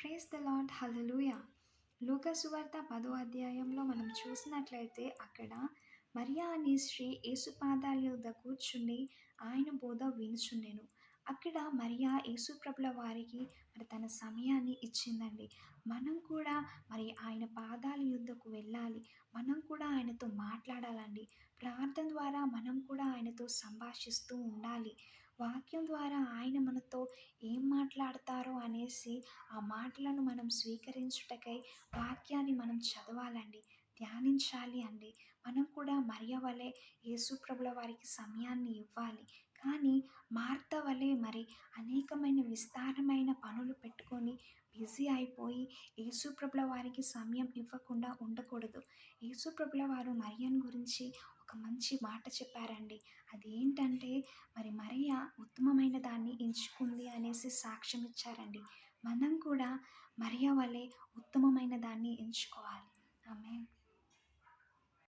Praise the Lord hallelujah లూకసువార్త పదో అధ్యాయంలో మనం చూసినట్లయితే అక్కడ మరియా అనే స్త్రీ యేసు పాదాల యొద్ద కూర్చుండి ఆయన బోధ వినుచుండెను. అక్కడ మరియా యేసుప్రభుల వారికి మరి తన సమయాన్ని ఇచ్చిందండి. మనం కూడా మరి ఆయన పాదాల యుద్ధకు వెళ్ళాలి. మనం కూడా ఆయనతో మాట్లాడాలండి. ప్రార్థన ద్వారా మనం కూడా ఆయనతో సంభాషిస్తూ ఉండాలి. వాక్యం ద్వారా ఆయన మనతో ఏం మాట్లాడతారో అనేసి ఆ మాటలను మనం స్వీకరించుటకై వాక్యాన్ని మనం చదవాలండి. ధ్యానించాలి అండి. మనం కూడా మరియ వలె యేసుప్రభుల వారికి సమయాన్ని ఇవ్వాలి. కానీ మార్త వలె మరి అనేకమైన విస్తారమైన పనులు పెట్టుకొని బిజీ అయిపోయి యేసుప్రభుల వారికి సమయం ఇవ్వకుండా ఉండకూడదు. యేసుప్రభుల వారు మరియన్ గురించి ఒక మంచి మాట చెప్పారండి. అదేంటంటే మరి మరియ ఎంచుకుంది అనేసి సాక్ష్యం ఇచ్చారండి. మనం కూడా మరియా వలె ఉత్తమమైన దాన్ని ఎంచుకోవాలి. ఆమె